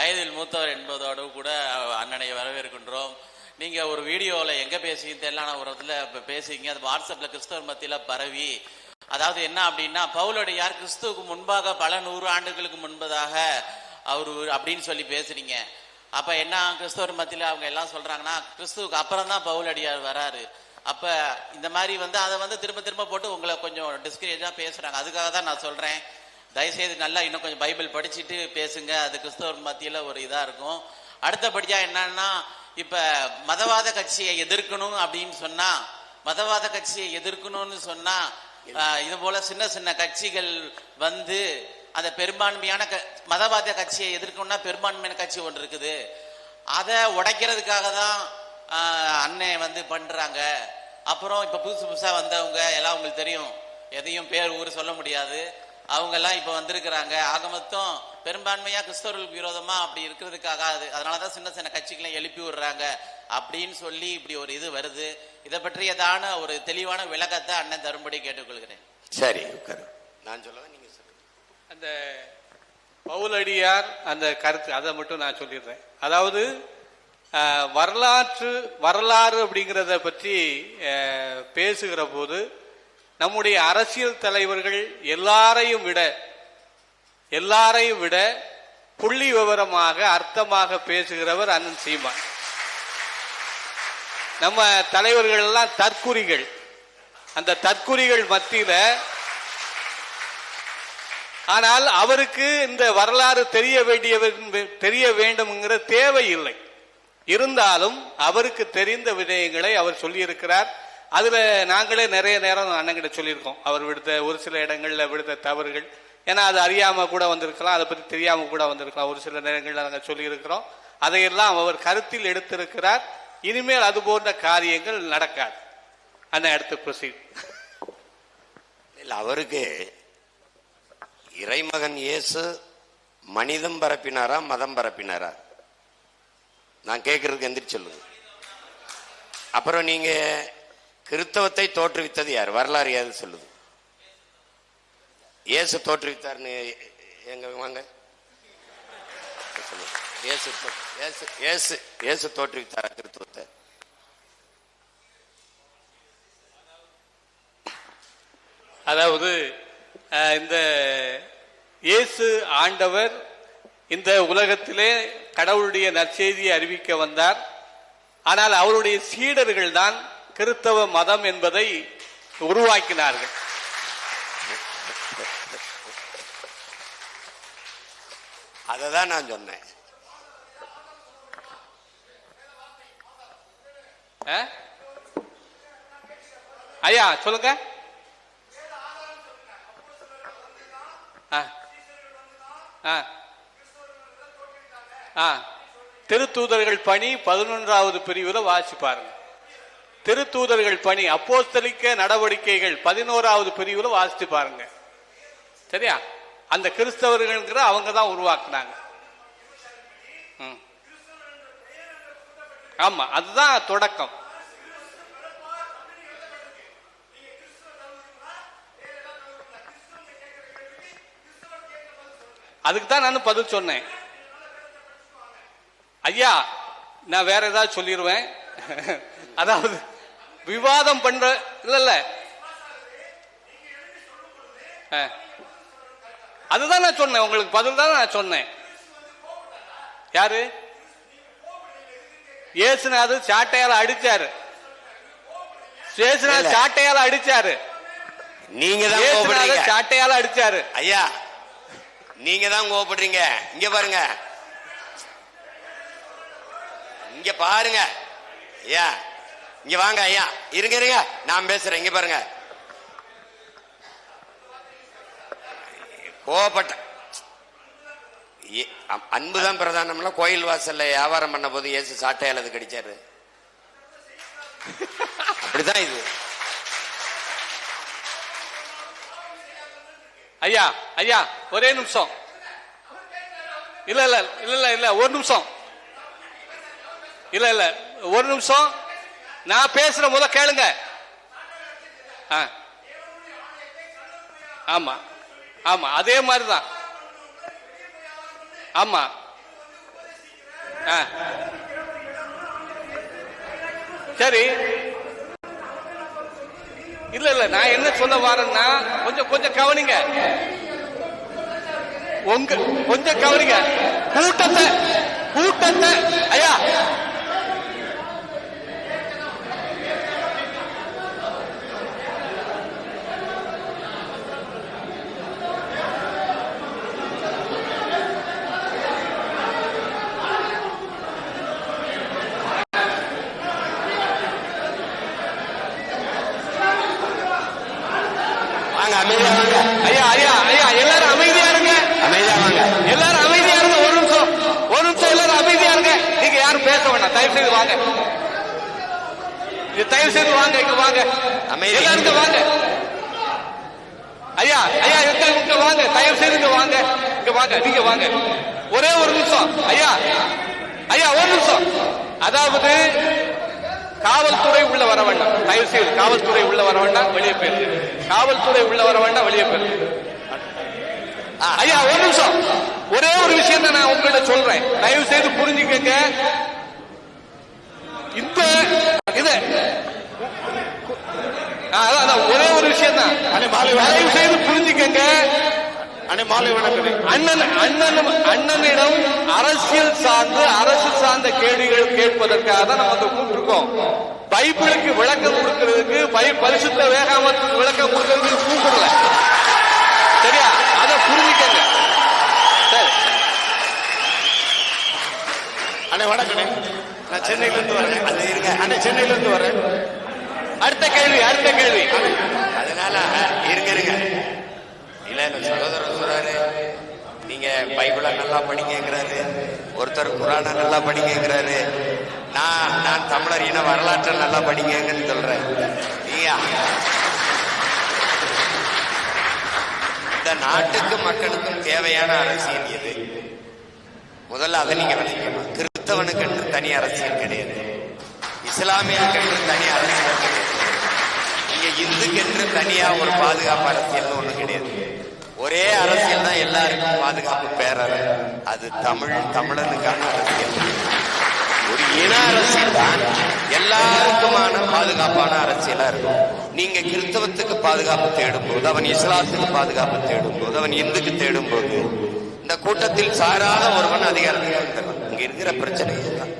வயதில் மூத்தவர் என்பதோடு கூட அண்ணனை வரவேற்கின்றோம். நீங்க ஒரு வீடியோல எங்க பேசிங்க தெரியலான ஒரு இடத்துல பேசுவீங்க அது வாட்ஸ்அப்ல கிறிஸ்தவர் மத்தியில பரவி. அதாவது என்ன அப்படின்னா பவுலடியார் கிறிஸ்துவுக்கு முன்பாக பல நூறு ஆண்டுகளுக்கு முன்பதாக அவர் அப்படின்னு சொல்லி பேசுறீங்க. அப்ப என்ன கிறிஸ்தவர் மத்தியில அவங்க எல்லாம் சொல்றாங்கன்னா கிறிஸ்துவுக்கு அப்புறம் தான் பவுலடியார் வராரு. அப்ப இந்த மாதிரி வந்து அதை வந்து திரும்ப திரும்ப போட்டு உங்களை கொஞ்சம் டிஸ்கரேஜா பேசுறாங்க. அதுக்காக தான் நான் சொல்றேன். தயவுசெய்து நல்லா இன்னும் கொஞ்சம் பைபிள் படிச்சுட்டு பேசுங்க. அது கிறிஸ்தவர் மத்தியில் ஒரு இதாக இருக்கும். அடுத்தபடியாக என்னன்னா இப்போ மதவாத கட்சியை எதிர்க்கணும் அப்படின்னு சொன்னால் மதவாத கட்சியை எதிர்க்கணும்னு சொன்னால் இது போல சின்ன சின்ன கட்சிகள் வந்து அந்த பெரும்பான்மையான க- மதவாத கட்சியை எதிர்க்கணும்னா பெரும்பான்மையான கட்சி ஒன்று இருக்குது. அதை உடைக்கிறதுக்காக தான் ஆஹ், அண்ணன் வந்து பண்ணுறாங்க அப்புறம் இப்போ புதுசு புதுசாக வந்தவங்க எல்லாம் உங்களுக்கு தெரியும். எதையும் பேர் ஊர் சொல்ல முடியாது. அவங்க எல்லாம் இப்ப வந்திருக்கிறாங்க. ஆக மொத்தம் பெரும்பான்மையா கிறிஸ்தவர்களுக்கு விரோதமா அப்படி இருக்கிறதுக்காக அது. அதனாலதான் சின்ன சின்ன கட்சிகளை எழுப்பி விடுறாங்க. அப்படின்னு சொல்லி இப்படி ஒரு இது வருது. இதை பற்றியதான ஒரு தெளிவான விளக்கத்தை அண்ணன் தரும்படி கேட்டுக்கொள்கிறேன். சரி நான் சொல்லவா? நீங்க சொல்லுங்க. அந்த பவுலடியார் அந்த கருத்து அதை மட்டும் நான் சொல்லிடுறேன். அதாவது வரலாற்று வரலாறு அப்படிங்கிறத பற்றி பேசுகிற போது நம்முடைய அரசியல் தலைவர்கள் எல்லாரையும் விட எல்லாரையும் விட புள்ளி விவரமாக அர்த்தமாக பேசுகிறவர் அண்ணன் சீமான். நம்ம தலைவர்கள் எல்லாம் தற்குறிகள். அந்த தற்குறிகள் மத்தியில ஆனால் அவருக்கு இந்த வரலாறு தெரிய வேண்டிய தெரிய வேண்டும்ங்கிற தேவை இல்லை. இருந்தாலும் அவருக்கு தெரிந்த விடயங்களை அவர் சொல்லியிருக்கிறார். அதுல நாங்களே நிறைய நேரம் அண்ணங்கிட்ட சொல்லியிருக்கோம். அவர் விடுத்த ஒரு சில இடங்கள்ல விடுத்த தவறுகள். ஏன்னா அது அறியாம கூட வந்திருக்கலாம். அதை பத்தி தெரியாம கூட வந்திருக்கலாம். ஒரு சில நேரங்கள்ல நாங்கள் சொல்லியிருக்கிறோம். அதையெல்லாம் அவர் கருத்தில் எடுத்திருக்கிறார். இனிமேல் அது போன்ற காரியங்கள் நடக்காது. அண்ணன் அடுத்து ப்ரொசீட் இல்லை அவருக்கு இறைமகன் இயேசு மனிதம் பரப்பினாரா மதம் பரப்பினாரா? நான் கேட்கறதுக்கு எந்திரிச்சு சொல்லுங்க. அப்புறம் நீங்கள் கிறிஸ்தவத்தை தோற்றுவித்தது யார்? வரலாறு ஏது சொல்லுது? இயேசு தோற்றுவித்தார்னு எங்க வாங்க? சொல்லுங்க. இயேசு இயேசு இயேசு கிறிஸ்தவத்தை அதாவது அஹ், இந்த இயேசு ஆண்டவர் இந்த உலகத்திலே கடவுளுடைய நற்செய்தியை அறிவிக்க வந்தார். ஆனால் அவருடைய சீடர்கள் தான் கிறிஸ்தவ மதம் என்பதை உருவாக்கினார்கள். அதை தான் நான் சொன்னேன்? ஐயா சொல்லுங்க. திருத்தூதர்கள் பணி பதினொன்றாவது பிரிவுல வாசி பாருங்க திருத்தூதர்கள் பணி அப்போஸ்தலிக்க நடவடிக்கைகள் பதினோராவது பிரிவுல வாசித்து பாருங்க. சரியா? அந்த கிறிஸ்தவர்கள்ங்கிற அவங்க தான் உருவாக்குனாங்க. ம். ஆமா அதுதான் தொடக்கம். அதுக்கு தான் நான் பதில் சொன்னேன். ஐயா நான் வேற ஏதாவது சொல்லிடுவேன் அதாவது விவாதம் பண்ற இல்ல இல்ல. அதுதான் நான் சொன்னேன் உங்களுக்கு பதில் தான் நான் சொன்னேன். யாரு? இயேசுநாதர் சாட்டையால அடிச்சாரு. இல்ல. சாட்டையால அடிச்சாரு. நீங்க தான் சாட்டையால அடிச்சாரு. ஐயா நீங்க தான் கோபப்படுறீங்க இங்க பாருங்க. இங்க பாருங்க. ஐயா இங்க வாங்க ஐயா. இருங்க இருங்க. நான் பேசுறேன். இங்க பாருங்க. கோபப்பட்ட அன்புதான் பிரதானம்ல கோயில் வாசல்ல வியாபாரம் பண்ண போது ஏசு சாட்டையால் அது கடிச்சாரு. அப்படிதான் இது. ஐயா ஐயா ஒரே நிமிஷம். இல்ல இல்ல இல்ல இல்ல இல்ல ஒரு நிமிஷம். இல்ல இல்ல ஒரு நிமிஷம். நான் பேசுற முத கேளுங்க. ஆமா. ஆமா அதே மாதிரிதான். ஆமா. சரி. இல்ல இல்ல நான் என்ன சொல்ல வரேன்னா கொஞ்சம் கொஞ்சம் கவனிங்க. உங்க கொஞ்சம் கவனிங்க. கூட்டத்தை கூட்டத்தை ஐயா வாங்க அமைதியா வாங்க. ஐயா ஐயா ஐயா எல்லாரும் அமைதியா இருங்க. அமைதியா வாங்க. எல்லாரும் அமைதியா இருங்க ஒரு நிமிஷம். ஒரு நிமிஷம் எல்லாரும் அமைதியா இருங்க. நீங்க யாரும் பேச வேண்டாம். தயவு செய்து வாங்க. தயவு செய்து வாங்க இங்க வாங்க. எல்லாரும் இங்க வாங்க. ஐயா ஐயா இங்க வாங்க. தயவு செய்து இங்க வாங்க. இங்க வாங்க நீங்க வாங்க. ஒரே ஒரு நிமிஷம். ஐயா ஐயா ஒரு நிமிஷம். அதாவது காவல்துறை உள்ள வர வேண்டாம். தயவு செய்து காவல்துறை உள்ள வர வேண்டாம் வெளியே போயிரு. காவல்துறை உள்ள வர வேண்டாம் வெளியே போயிரு. ஐயா ஒரு நிமிஷம். ஒரே ஒரு விஷயம் தான் நான் உங்கள்ட்ட சொல்றேன். தயவு செய்து புரிஞ்சுக்கங்க. இந்த இது. ஒரே ஒரு விஷயம் தான் தயவு செய்து புரிஞ்சுக்கங்க. மாலை வணக்கம். அண்ணன் அண்ணன் அண்ணனிடம் அரசியல் சார்ந்து அரசு சார்ந்த கேள்விகள் கேட்பதற்காக தான் நம்ம கூப்பிட்டுருக்கோம். பைபிளுக்கு விளக்கம் கொடுக்கிறதுக்கு பை பரிசுத்த வேகாமத்துக்கு விளக்கம் கொடுக்கிறதுக்கு கூப்பிடல. சரியா? அதை புரிஞ்சுக்கங்க. சரி. அண்ணே வணக்கம் நான் சென்னையில இருந்து வரேன். அது இருங்க. அண்ணே சென்னையில இருந்து வரேன். அடுத்த கேள்வி அடுத்த கேள்வி. அதனால இருங்க இருங்க. இல்ல இல்ல சகோதரர் சொல்றாரு நீங்க பைபிளை நல்லா படிக்கிறாரு ஒருத்தர் குரானை நல்லா படிக்கிறாரு நான் நான் தமிழர் இன வரலாற்றை நல்லா படிங்கன்னு சொல்றேன். நீயா? இந்த நாட்டுக்கு மக்களுக்கும் தேவையான அரசியல் எது? முதல்ல அதை நீங்க விளக்கணும் கிறிஸ்தவனுக்கு என்று தனி அரசியல் கிடையாது. இஸ்லாமியனுக்கு என்று தனி அரசியல் கிடையாது. இங்க இந்துக்கென்று தனியா ஒரு பாதுகாப்பு அரசியல் ஒண்ணு கிடையாது. ஒரே அரசியல் தான் எல்லாருக்கும் பாதுகாப்பு பேரற அது தமிழ் தமிழனுக்கான அரசியல். ஒரு இன அரசியல் தான் எல்லாருக்குமான பாதுகாப்பான அரசியலா இருக்கும். நீங்க கிறிஸ்தவத்துக்கு பாதுகாப்பு தேடும் போது அவன் இஸ்லாத்துக்கு பாதுகாப்பு தேடும் போது அவன் இந்துக்கு தேடும் போது இந்த கூட்டத்தில் சாராத ஒருவன் அதிகாரத்துக்கு வந்துடுறான். இங்க இருக்கிற பிரச்சனை இதுதான்.